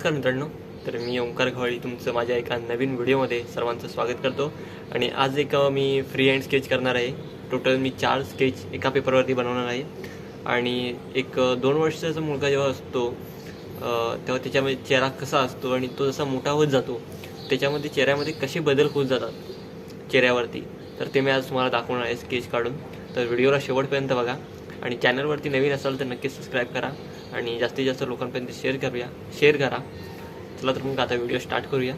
नमस्कार मित्रांनो तर मी ओंकार घवाळी तुमचं माझ्या एका नवीन व्हिडिओमध्ये सर्वांचं स्वागत करतो. आणि आज एक मी फ्री हँड स्केच करणार आहे. टोटल मी चार स्केच एका पेपरवरती बनवणार आहे. आणि एक दोन वर्षाचा मुलगा जेव्हा असतो तेव्हा त्याच्यामध्ये चेहरा कसा असतो आणि तो जसा मोठा होत जातो त्याच्यामध्ये चेहऱ्यामध्ये कसे बदल होत जातात चेहऱ्यावरती तर ते मी आज तुम्हाला दाखवणार आहे स्केच काढून. तर व्हिडिओला शेवटपर्यंत बघा. आणि चॅनलवरती नवीन असाल तर नक्कीच सबस्क्राईब करा. आणि जास्तीत जास्त लोकांपर्यंत शेअर करूया. शेअर करा. चला तर मग आता व्हिडिओ स्टार्ट करूया.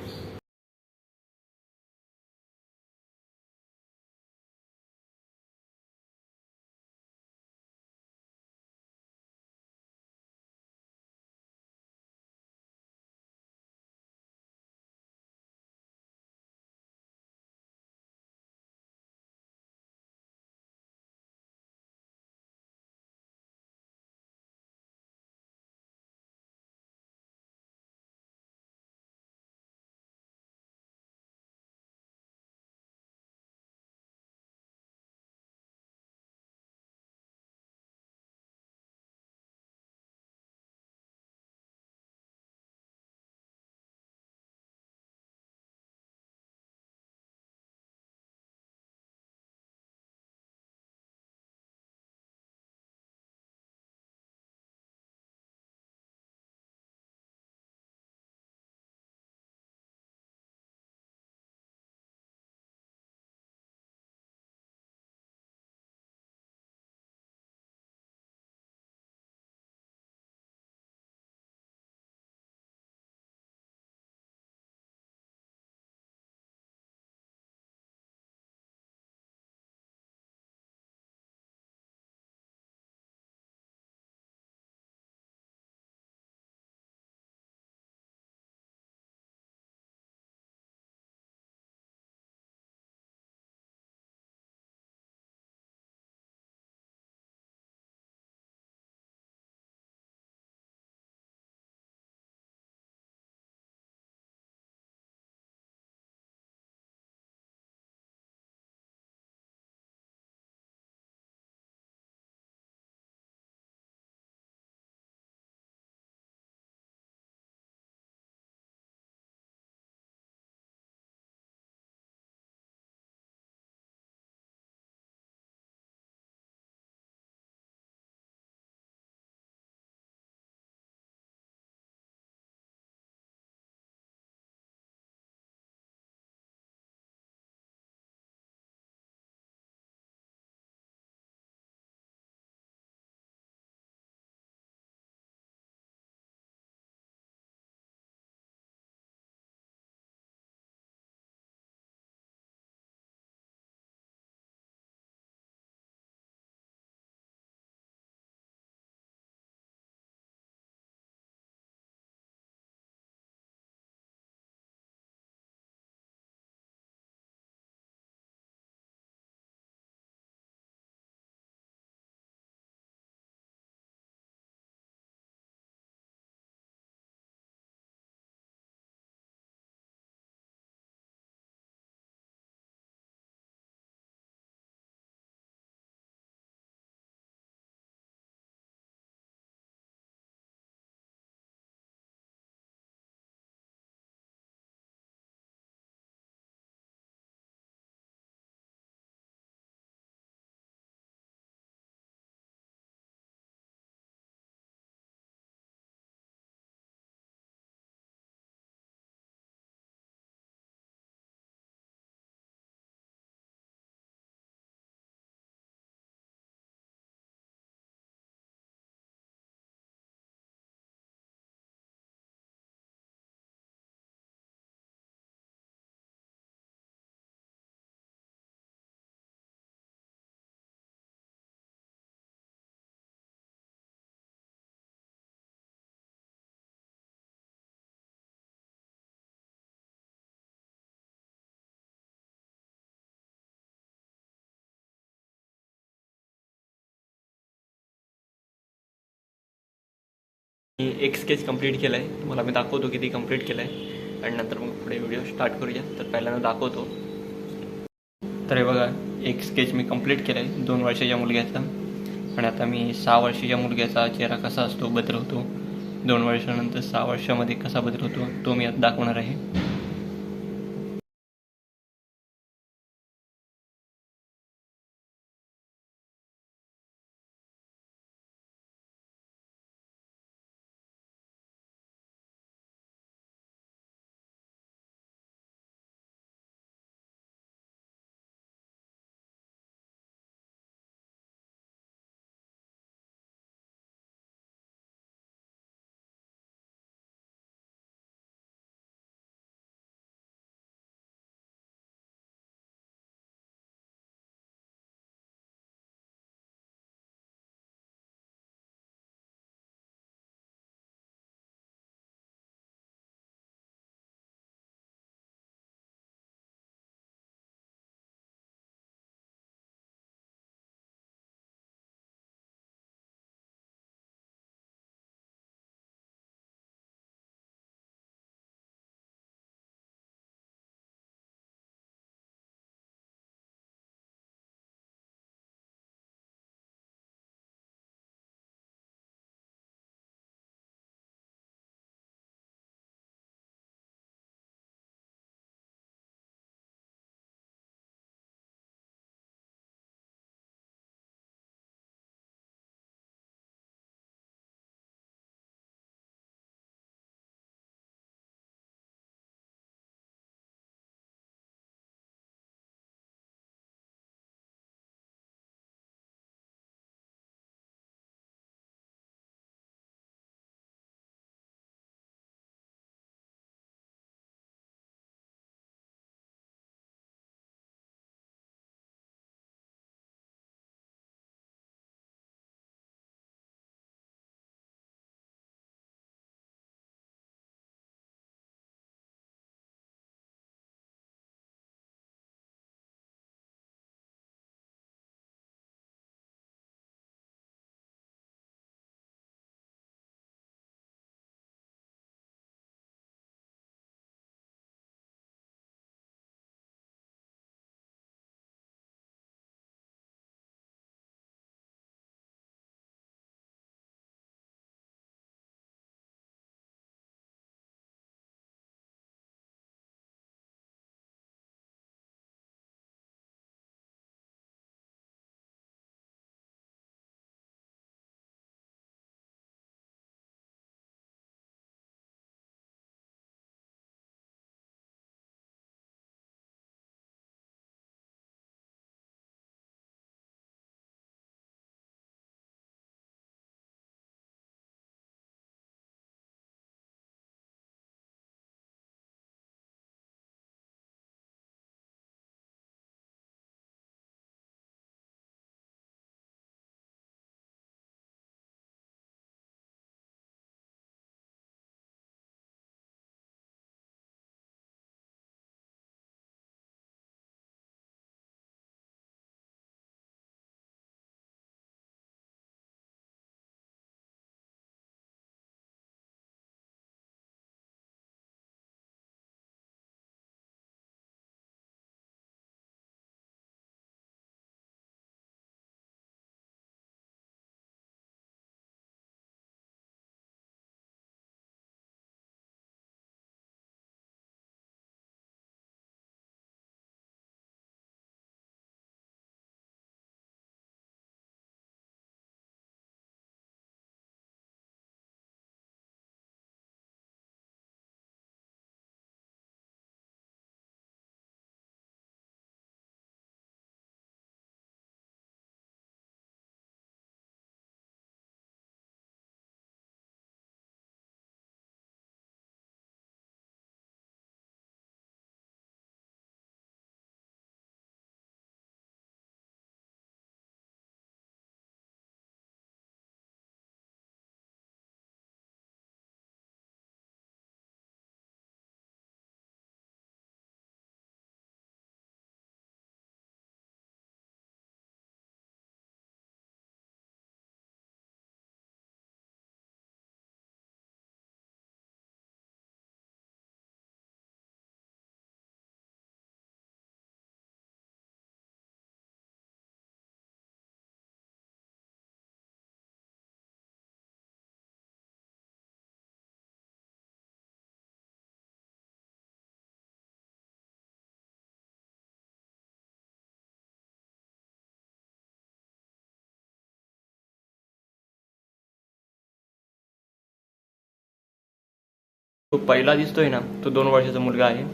मी एक स्केच कंप्लीट केलं आहे तुम्हाला मी दाखवतो किती कंप्लीट केलं आहे आणि नंतर मग पुढे व्हिडिओ स्टार्ट करूया. तर पहिल्यांदा दाखवतो. तर हे बघा एक स्केच मी कंप्लीट केलं आहे दोन वर्षाच्या मुलग्याचा. आणि आता मी सहा वर्षाच्या मुलग्याचा चेहरा कसा असतो बदल होतो दोन वर्षानंतर सहा वर्षामध्ये कसा बदल होतो तो मी आता दाखवणार आहे. तो पहिला दिसतोय ना तो दोन वर्षाचा मुलगा आहे.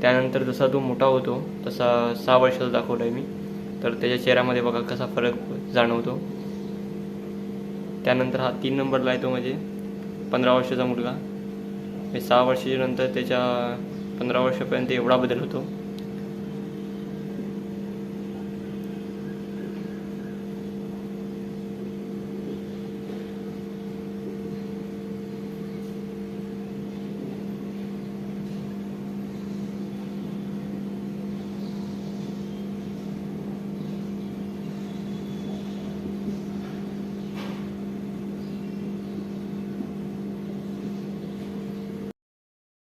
त्यानंतर जसा तो मोठा होतो तसा सहा वर्षाचा दाखवला आहे मी. तर त्याच्या चेहऱ्यामध्ये बघा कसा फरक जाणवतो. त्यानंतर हा तीन नंबरला आहे तो म्हणजे पंधरा वर्षाचा मुलगा. सहा वर्षाच्या नंतर त्याच्या पंधरा वर्षापर्यंत एवढा बदल होतो.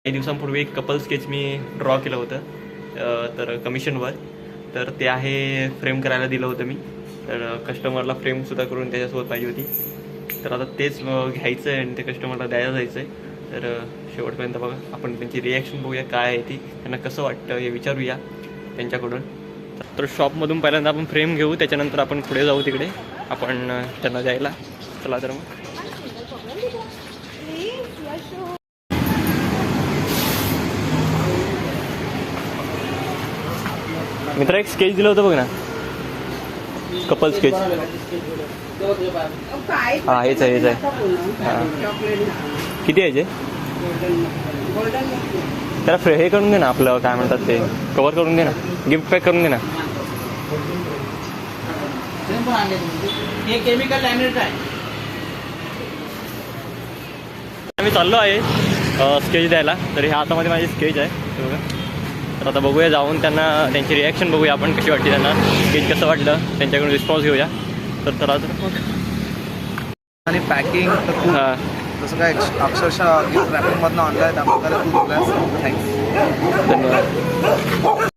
काही दिवसांपूर्वी एक कपल स्केच मी ड्रॉ केलं होतं तर कमिशनवर तर ते आहे फ्रेम करायला दिलं होतं मी. तर कस्टमरला फ्रेमसुद्धा करून त्याच्यासोबत पाहिजे होती. तर आता तेच घ्यायचं आहे आणि ते कस्टमरला द्यायला जायचं आहे तर शेवटपर्यंत बघा आपण त्यांची रिॲक्शन बघूया काय आहे ती त्यांना कसं वाटतं हे विचारूया त्यांच्याकडून. तर शॉपमधून पहिल्यांदा आपण फ्रेम घेऊ त्याच्यानंतर आपण पुढे जाऊ तिकडे. आपण त्यांना द्यायला. चला तर मग. मित्र एक स्केच दिलं होतं बघ ना. कपल स्केच हा हेच आहे हेच आहे. किती यायचे त्याला फ्रे हे करून दे ना आपलं काय म्हणतात ते. कवर करून दे ना. गिफ्ट पॅक करून दे ना. केमिकल मी चाललो आहे स्केच द्यायला. तर ह्या हातामध्ये माझी स्केच आहे. बघा. तर आता बघूया जाऊन त्यांना त्यांची रिॲक्शन बघूया आपण कशी वाटते त्यांना. स्केच कसं वाटलं त्यांच्याकडून रिस्पॉन्स घेऊया. तर चला तर मग आणि पॅकिंग जसं काय अक्षरशः रॅपिंगमधनं आणलं आहे त्याबद्दल खूप थँक्स धन्यवाद.